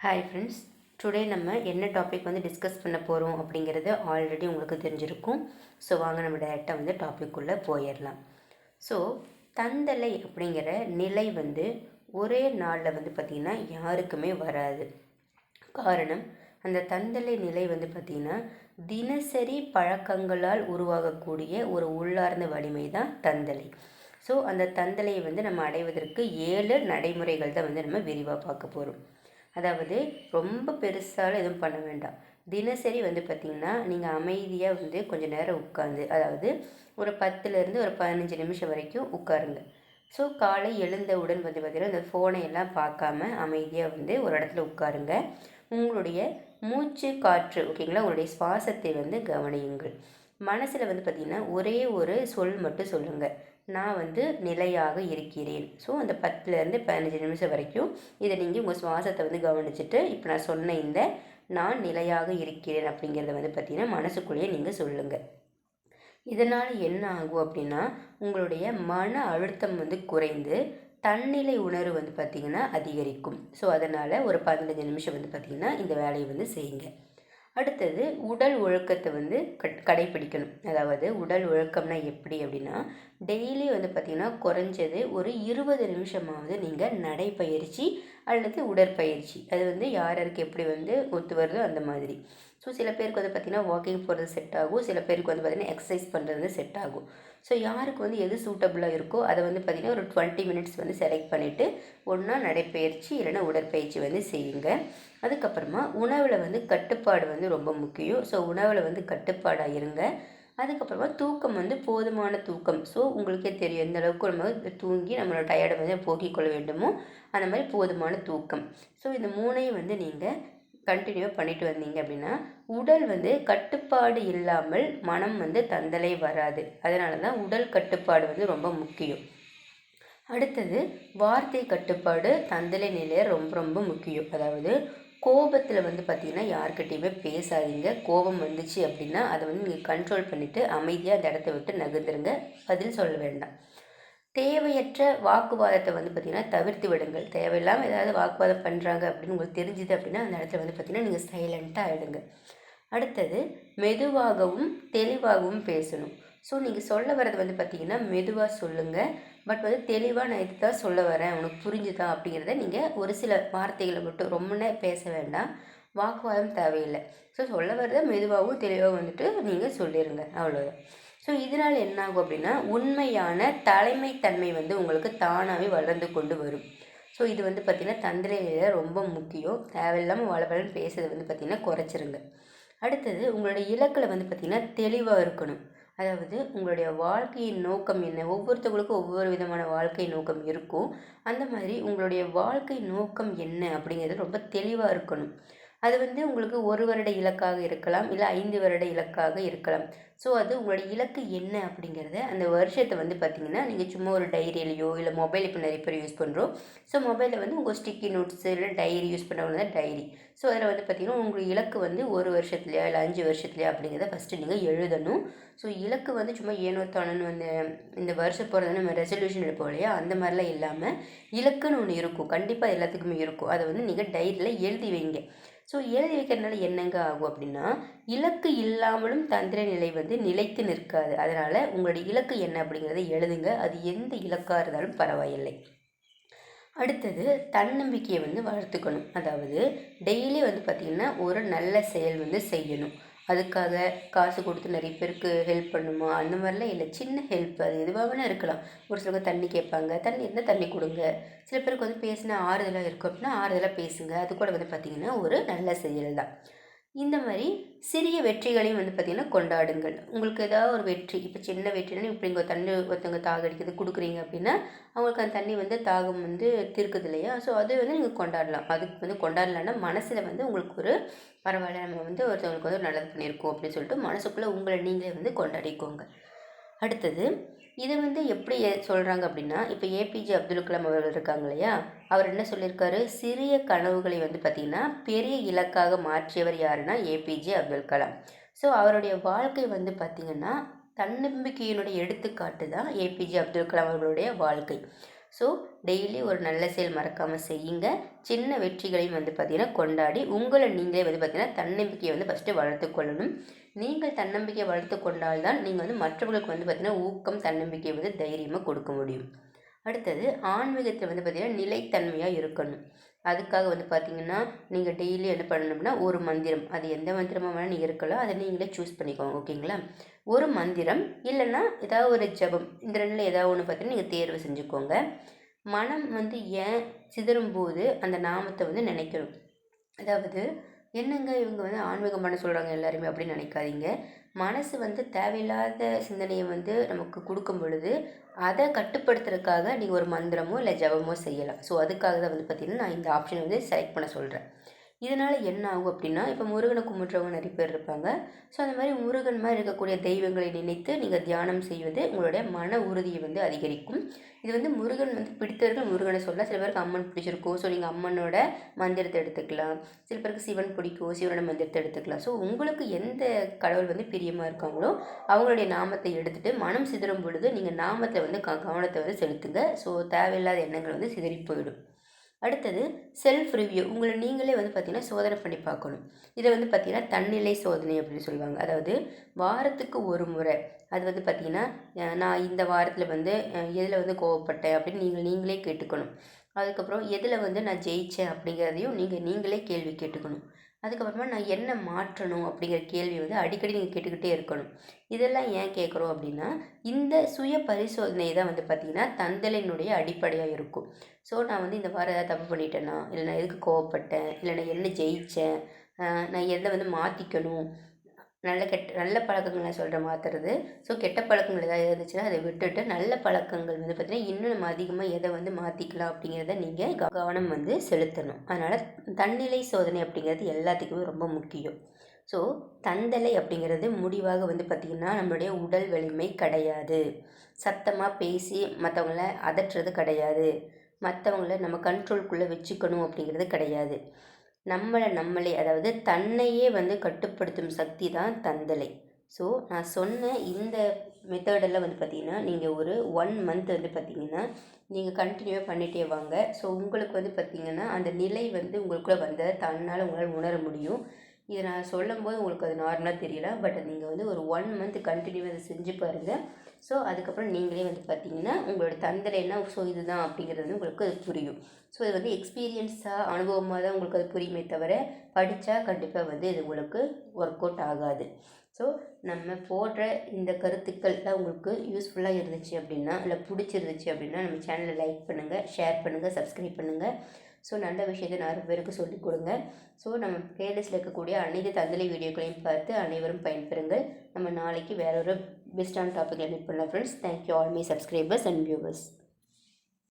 Hi friends today நம்ம என்ன topic வந்து டிஸ்கஸ் பண்ண போகிறோம் அப்படிங்கிறது ஆல்ரெடி உங்களுக்கு தெரிஞ்சிருக்கும். ஸோ வாங்க நம்ம டைரெக்டாக வந்து டாபிக்குள்ளே போயிடலாம். ஸோ தந்தலை அப்படிங்கிற நிலை வந்து ஒரே நாளில் வந்து பார்த்திங்கன்னா யாருக்குமே வராது. காரணம் அந்த தந்தலை நிலை வந்து பார்த்திங்கன்னா தினசரி பழக்கங்களால் உருவாகக்கூடிய ஒரு உள்ளார்ந்த வலிமை தான் தந்தலை. ஸோ அந்த தந்தலையை வந்து நம்ம அடைவதற்கு ஏழு நடைமுறைகள் தான் வந்து நம்ம விரிவாக பார்க்க போகிறோம் அதாவது ரொம்ப பெருசால எதுவும் பண்ண வேண்டாம். தினசரி வந்து பார்த்திங்கன்னா நீங்கள் அமைதியாக வந்து கொஞ்சம் நேரம் உட்காந்து அதாவது ஒரு பத்துலேருந்து ஒரு பதினஞ்சு நிமிஷம் வரைக்கும் உட்காருங்க. ஸோ காலை எழுந்தவுடன் வந்து பார்த்திங்கன்னா இந்த ஃபோனை எல்லாம் பார்க்காம அமைதியாக வந்து ஒரு இடத்துல உட்காருங்க. உங்களுடைய மூச்சு காற்று ஓகேங்களா உங்களுடைய சுவாசத்தை வந்து கவனியுங்கள். மனசில் வந்து பார்த்திங்கன்னா ஒரே ஒரு சொல் மட்டும் சொல்லுங்கள் நான் வந்து நிலையாக இருக்கிறேன். ஸோ அந்த பத்துலேருந்து பதினஞ்சு நிமிஷம் வரைக்கும் இதை நீங்கள் உங்கள் சுவாசத்தை வந்து கவனிச்சுட்டு இப்போ நான் சொன்ன இந்த நான் நிலையாக இருக்கிறேன் அப்படிங்கிறத வந்து பார்த்திங்கன்னா மனசுக்குள்ளேயே நீங்கள் சொல்லுங்கள் இதனால் என்ன ஆகும் அப்படின்னா உங்களுடைய மன அழுத்தம் வந்து குறைந்து தன்னிலை உணர்வு வந்து பார்த்திங்கன்னா அதிகரிக்கும். ஸோ அதனால் ஒரு பதினஞ்சு நிமிஷம் வந்து பார்த்திங்கன்னா இந்த வேலையை வந்து செய்யுங்க. அடுத்தது உடல் ஒழுக்கத்தை வந்து கட் கடைப்பிடிக்கணும். அதாவது உடல் ஒழுக்கம்னா எப்படி அப்படின்னா டெய்லி வந்து பார்த்திங்கன்னா குறைஞ்சது ஒரு இருபது நிமிஷமாவது நீங்கள் நடைப்பயிற்சி அல்லது உடற்பயிற்சி. அது வந்து யார் யாருக்கு எப்படி வந்து ஒத்து வருதோ அந்த மாதிரி. ஸோ சில பேருக்கு வந்து பார்த்திங்கன்னா வாக்கிங் போகிறது செட் ஆகும். சில பேருக்கு வந்து பார்த்திங்கன்னா எக்ஸசைஸ் பண்ணுறது வந்து செட் ஆகும். ஸோ யாருக்கு வந்து எது சூட்டபுளாக இருக்கோ அதை வந்து பார்த்திங்கன்னா ஒரு டுவெண்ட்டி மினிட்ஸ் வந்து செலக்ட் பண்ணிவிட்டு ஒன்றா நடைப்பயிற்சி இல்லைன்னா உடற்பயிற்சி வந்து செய்யுங்க. அதுக்கப்புறமா உணவில் வந்து கட்டுப்பாடு வந்து ரொம்ப முக்கியம். ஸோ உணவில் வந்து கட்டுப்பாடாக இருங்க. அதுக்கப்புறமா தூக்கம் வந்து போதுமான தூக்கம். ஸோ உங்களுக்கே தெரியும் எந்த அளவுக்கு நம்ம தூங்கி நம்மளோட டயர்டை வந்து போக்கிக் கொள்ள வேண்டுமோ அந்த மாதிரி போதுமான தூக்கம். ஸோ இந்த மூணையும் வந்து நீங்கள் கண்டினியூவாக பண்ணிட்டு வந்தீங்க அப்படின்னா உடல் வந்து கட்டுப்பாடு இல்லாமல் மனம் வந்து தந்தலை வராது. அதனால தான் உடல் கட்டுப்பாடு வந்து ரொம்ப முக்கியம். அடுத்தது வார்த்தை கட்டுப்பாடு தந்தலை நிலையை ரொம்ப ரொம்ப முக்கியம். அதாவது கோபத்தில் வந்து பார்த்திங்கன்னா யார்கிட்டையுமே பேசாதீங்க. கோபம் வந்துச்சு அப்படின்னா அதை வந்து நீங்கள் கண்ட்ரோல் பண்ணிவிட்டு அமைதியாக அந்த இடத்த விட்டு நகர்ந்துருங்க. பதில் சொல்ல வேண்டாம். தேவையற்ற வாக்குவாதத்தை வந்து பார்த்திங்கன்னா தவிர்த்து விடுங்கள். தேவையில்லாமல் ஏதாவது வாக்குவாதம் பண்ணுறாங்க அப்படின்னு உங்களுக்கு தெரிஞ்சுது அப்படின்னா அந்த இடத்துல வந்து பார்த்திங்கன்னா நீங்கள் சைலண்ட்டாக ஆகிடுங்க அடுத்தது மெதுவாகவும் தெளிவாகவும் பேசணும். ஸோ நீங்கள் சொல்ல வர்றது வந்து பார்த்திங்கன்னா மெதுவாக சொல்லுங்கள் பட் வந்து தெளிவாக நான் இது தான் சொல்ல வரேன்? உனக்கு புரிஞ்சுதா அப்படிங்கிறத நீங்கள் ஒரு சில வார்த்தைகளை மட்டும் ரொம்ப நேரம் பேச வேண்டாம். வாக்குவாதம் தேவையில்லை. ஸோ சொல்ல வர்றதை மெதுவாகவும் தெளிவாகவும் வந்துட்டு நீங்கள் சொல்லிடுங்க அவ்வளோதான் ஸோ இதனால் என்ன ஆகும் அப்படின்னா உண்மையான தலைமைத்தன்மை வந்து உங்களுக்கு தானாகவே வளர்ந்து கொண்டு வரும். ஸோ இது வந்து பார்த்திங்கன்னா தந்திரையில் ரொம்ப முக்கியம். தேவையில்லாமல் வளவலன்னு பேசுறது வந்து பார்த்திங்கன்னா குறைச்சிருங்க. அடுத்தது உங்களுடைய இலக்கில் வந்து பார்த்திங்கன்னா தெளிவாக இருக்கணும். அதாவது உங்களுடைய வாழ்க்கையின் நோக்கம் என்ன? ஒவ்வொருத்தவங்களுக்கும் ஒவ்வொரு விதமான வாழ்க்கை நோக்கம் இருக்கும். அந்த மாதிரி உங்களுடைய வாழ்க்கை நோக்கம் என்ன அப்படிங்கிறது ரொம்ப தெளிவாக இருக்கணும். அது வந்து உங்களுக்கு ஒரு வருட இலக்காக இருக்கலாம் இல்லை ஐந்து வருட இலக்காக இருக்கலாம். ஸோ அது உங்களோட இலக்கு என்ன அப்படிங்கிறத அந்த வருஷத்தை வந்து பார்த்திங்கன்னா நீங்கள் சும்மா ஒரு டைரியிலையோ இல்லை மொபைல் இப்போ நிறைய பேர் யூஸ் பண்ணுறோம் ஸோ மொபைலில் வந்து உங்கள் ஸ்டிக்கி நோட்ஸ் இல்லை டைரி யூஸ் பண்ணுறவங்க தான் டைரி ஸோ அதில் வந்து பார்த்திங்கன்னா உங்களுக்கு இலக்கு வந்து ஒரு வருஷத்துலையா இல்லை அஞ்சு வருஷத்துலையா அப்படிங்கிறத ஃபஸ்ட்டு நீங்கள் எழுதணும். ஸோ இலக்கு வந்து சும்மா ஏனோ தானோன்னு வந்து இந்த வருஷம் போகிறது நம்ம ரெசல்யூஷன் எடுப்போம் இல்லையா? அந்த மாதிரிலாம் இல்லாமல் இலக்குன்னு ஒன்று இருக்கும். கண்டிப்பாக எல்லாத்துக்குமே இருக்கும். அதை வந்து நீங்கள் டைரியில் எழுதி வைங்க. ஸோ எழுதி வைக்கிறதுனால என்னங்க ஆகும் அப்படின்னா இலக்கு இல்லாமலும் தந்திர நிலை வந்து நிலைத்து நிற்காது. அதனால் உங்களுடைய இலக்கு என்ன அப்படிங்கிறத எழுதுங்க. அது எந்த இலக்காக இருந்தாலும் பரவாயில்லை. அடுத்தது தன்னம்பிக்கையை வந்து வளர்த்துக்கணும். அதாவது டெய்லி வந்து பார்த்திங்கன்னா ஒரு நல்ல செயல் வந்து செய்யணும். அதுக்காக காசு கொடுத்து நிறைய பேருக்கு ஹெல்ப் பண்ணுமா? அந்த மாதிரிலாம் இல்லை. சின்ன ஹெல்ப் அது எதுவாக வேணால் இருக்கலாம். ஒரு சிலருக்கு தண்ணி கேட்பாங்க. தண்ணி இருந்தால் தண்ணி கொடுங்க. சில பேருக்கு வந்து பேசினா ஆறுதலாக இருக்கும். அப்படின்னா ஆறுதலாக பேசுங்க. அது கூட வந்து பார்த்திங்கன்னா ஒரு நல்ல செயல் தான். இந்த மாதிரி சிறிய வெற்றிகளையும் வந்து பார்த்திங்கன்னா கொண்டாடுங்கள். உங்களுக்கு ஏதாவது ஒரு வெற்றி இப்போ சின்ன வெற்றினா இப்போ இங்கே தண்ணி ஒருத்தவங்க தாக அடிக்கிறது கொடுக்குறீங்க அப்படின்னா அவங்களுக்கு அந்த தண்ணி வந்து தாகம் வந்து தீர்க்குது இல்லையா? ஸோ அதை வந்து நீங்கள் கொண்டாடலாம். அதுக்கு வந்து கொண்டாடலான்னா மனசில் வந்து உங்களுக்கு ஒரு பரவாயில்ல நம்ம வந்து ஒருத்தவங்களுக்கு வந்து நல்லது பண்ணியிருக்கோம் அப்படின்னு சொல்லிட்டு மனசுக்குள்ளே உங்களை நீங்களே வந்து கொண்டாடிக்கோங்க. அடுத்தது இதை வந்து எப்படி சொல்கிறாங்க அப்படின்னா இப்போ ஏபிஜே அப்துல் கலாம் அவர்கள் இருக்காங்க இல்லையா? அவர் என்ன சொல்லியிருக்காரு? சிறிய கனவுகளை வந்து பார்த்திங்கன்னா பெரிய இலக்காக மாற்றியவர் யாருன்னா ஏபிஜே அப்துல் கலாம் ஸோ அவருடைய வாழ்க்கை வந்து பார்த்திங்கன்னா தன்னம்பிக்கையினுடைய எடுத்துக்காட்டு தான் ஏபிஜே அப்துல் கலாம் அவர்களுடைய வாழ்க்கை. ஸோ டெய்லி ஒரு நல்ல செயல் மறக்காமல் செய்யுங்க. சின்ன வெற்றிகளையும் வந்து பார்த்திங்கன்னா கொண்டாடி உங்களை நீங்களே வந்து பார்த்திங்கன்னா தன்னம்பிக்கையை வந்து ஃபஸ்ட்டு வளர்த்துக்கொள்ளணும் நீங்கள் தன்னம்பிக்கையை வளர்த்து கொண்டால்தான் நீங்கள் வந்து மற்றவர்களுக்கு வந்து பார்த்திங்கன்னா ஊக்கம் தன்னம்பிக்கையை வந்து தைரியமாக கொடுக்க முடியும். அடுத்தது ஆன்மீகத்தில் வந்து பார்த்திங்கன்னா நிலைத்தன்மையாக இருக்கணும். அதுக்காக வந்து பார்த்திங்கன்னா நீங்கள் டெய்லி என்ன பண்ணணும்னா ஒரு மந்திரம். அது எந்த மந்திரமாக வேணால் நீங்கள் இருக்கலாம். அதை நீங்களே சூஸ் பண்ணிக்கோங்க ஓகேங்களா ஒரு மந்திரம் இல்லைன்னா ஏதாவது ஒரு ஜபம். இந்த ரெண்டில் ஏதாவது ஒன்று பார்த்தீங்கன்னா நீங்கள் தேர்வு செஞ்சுக்கோங்க. மனம் வந்து ஏன் சிதறும்போது அந்த நாமத்தை வந்து நினைக்கணும். அதாவது என்னங்க இவங்க வந்து ஆன்மீகம் பண்ண சொல்கிறாங்க எல்லாருமே அப்படின்னு நினைக்காதீங்க. மனசு வந்து தேவையில்லாத சிந்தனையை வந்து நமக்கு கொடுக்கும் பொழுது அதை கட்டுப்படுத்துறதுக்காக நீங்கள் ஒரு மந்திரமோ இல்லை ஜபமோ செய்யலாம். ஸோ அதுக்காக தான் வந்து பார்த்திங்கன்னா நான் இந்த ஆப்ஷனை வந்து செலக்ட் பண்ண சொல்கிறேன் இதனால் என்ன ஆகும் அப்படின்னா இப்போ முருகனை கும்பிட்றவங்க நிறைய பேர் இருப்பாங்க. ஸோ அந்த மாதிரி முருகன் மாதிரி இருக்கக்கூடிய தெய்வங்களை நினைத்து நீங்கள் தியானம் செய்வது உங்களுடைய மன உறுதியை வந்து அதிகரிக்கும். இது வந்து முருகன் வந்து பிடித்தவர்கள் முருகனை சொல்ல சில பேருக்கு அம்மன் பிடிச்சிருக்கோ ஸோ நீங்கள் அம்மனோட மந்திரத்தை எடுத்துக்கலாம். சில பேருக்கு சிவன் பிடிக்கும் சிவனோட மந்திரத்தை எடுத்துக்கலாம். ஸோ உங்களுக்கு எந்த கடவுள் வந்து பிரியமாக இருக்காங்களோ அவங்களுடைய நாமத்தை எடுத்துகிட்டு மனம் சிதறும் பொழுது நீங்கள் நாமத்தை வந்து க கவனத்தை வந்து செலுத்துங்க. ஸோ தேவையில்லாத எண்ணங்கள் வந்து சிதறி போயிடும். அடுத்தது செல்ஃப் ரிவ்யூ உங்களை நீங்களே வந்து பார்த்திங்கன்னா சோதனை பண்ணி பார்க்கணும். இதை வந்து பார்த்திங்கன்னா தன்னிலை சோதனை அப்படின்னு சொல்லுவாங்க. அதாவது வாரத்துக்கு ஒரு முறை. அது வந்து பார்த்திங்கன்னா நான் இந்த வாரத்தில் வந்து எதில் வந்து கோவப்பட்டேன் அப்படின்னு நீங்கள் நீங்களே கேட்டுக்கணும். அதுக்கப்புறம் எதில் வந்து நான் ஜெயித்தேன் அப்படிங்கிறதையும் நீங்கள் நீங்களே கேள்வி கேட்டுக்கணும். அதுக்கப்புறமா நான் என்ன மாற்றணும் அப்படிங்கிற கேள்வி வந்து அடிக்கடி நீங்கள் கேட்டுக்கிட்டே இருக்கணும். இதெல்லாம் ஏன் கேட்குறோம் அப்படின்னா இந்த சுய பரிசோதனை தான் வந்து பார்த்திங்கன்னா தந்தலினுடைய அடிப்படையாக இருக்கும். ஸோ நான் வந்து இந்த வாரம் ஏதாவது தப்பு பண்ணிட்டேன்னா இல்லை நான் எதுக்கு கோவப்பட்டேன்? இல்லை நான் என்ன ஜெயித்தேன் நான் எதை வந்து மாற்றிக்கணும் நல்ல கெட்ட நல்ல பழக்கங்களை சொல்கிற மாத்துறது. மாற்றுறது ஸோ கெட்ட பழக்கங்கள் ஏதாவது இருந்துச்சுன்னா அதை விட்டுட்டு நல்ல பழக்கங்கள் வந்து பார்த்திங்கன்னா இன்னும் நம்ம அதிகமாக எதை வந்து மாற்றிக்கலாம் அப்படிங்கிறத நீங்கள் கவனம் வந்து செலுத்தணும். அதனால் தன்னிலை சோதனை அப்படிங்கிறது எல்லாத்துக்குமே ரொம்ப முக்கியம். ஸோ தந்தலை அப்படிங்கிறது முடிவாக வந்து பார்த்திங்கன்னா நம்மளுடைய உடல் வலிமை கிடையாது. சத்தமாக பேசி மற்றவங்கள அதட்டுறது கிடையாது. மற்றவங்கள நம்ம கண்ட்ரோல்குள்ளே வச்சுக்கணும் அப்படிங்கிறது கிடையாது. நம்மளை நம்மளே அதாவது தன்னையே வந்து கட்டுப்படுத்தும் சக்தி தான் தந்தலை. ஸோ நான் சொன்ன இந்த மெத்தடெல்லாம் வந்து பார்த்திங்கன்னா நீங்கள் ஒரு ஒன் மந்த் வந்து பார்த்திங்கன்னா நீங்கள் கண்டினியூவாக பண்ணிகிட்டே வாங்க. ஸோ உங்களுக்கு வந்து பார்த்திங்கன்னா அந்த நிலை வந்து உங்களுக்குள்ளே வந்ததை தன்னால் உங்களால் உணர முடியும். இதை நான் சொல்லும் போது உங்களுக்கு அது நார்மலாக தெரியல. பட் நீங்கள் வந்து ஒரு ஒன் மந்த் கண்டினியூவாக அதை செஞ்சு பாருங்கள் ஸோ அதுக்கப்புறம் நீங்களே வந்து பார்த்தீங்கன்னா உங்களோட தந்திரம் என்ன? ஸோ இதுதான் அப்படிங்கிறது வந்து உங்களுக்கு அது புரியும். ஸோ இது வந்து எக்ஸ்பீரியன்ஸாக அனுபவமாக தான் உங்களுக்கு அது புரியுமே தவிர படித்தா கண்டிப்பாக வந்து இது உங்களுக்கு ஒர்க் அவுட் ஆகாது. ஸோ நம்ம போடுற இந்த கருத்துக்கள்லாம் உங்களுக்கு யூஸ்ஃபுல்லாக இருந்துச்சு அப்படின்னா இல்லை பிடிச்சிருந்துச்சு அப்படின்னா நம்ம சேனலை லைக் பண்ணுங்கள் ஷேர் பண்ணுங்கள் சப்ஸ்கிரைப் பண்ணுங்கள் ஸோ நல்ல விஷயத்தை நிறைய பேருக்கு சொல்லிக் கொடுங்க. ஸோ நம்ம பிளேலிஸ்ட்டில் இருக்கக்கூடிய அனைத்து தந்தலை வீடியோக்களையும் பார்த்து அனைவரும் பயன்பெறுங்கள். நம்ம நாளைக்கு வேற ஒரு based on topic learning for friends thank you all my subscribers and viewers.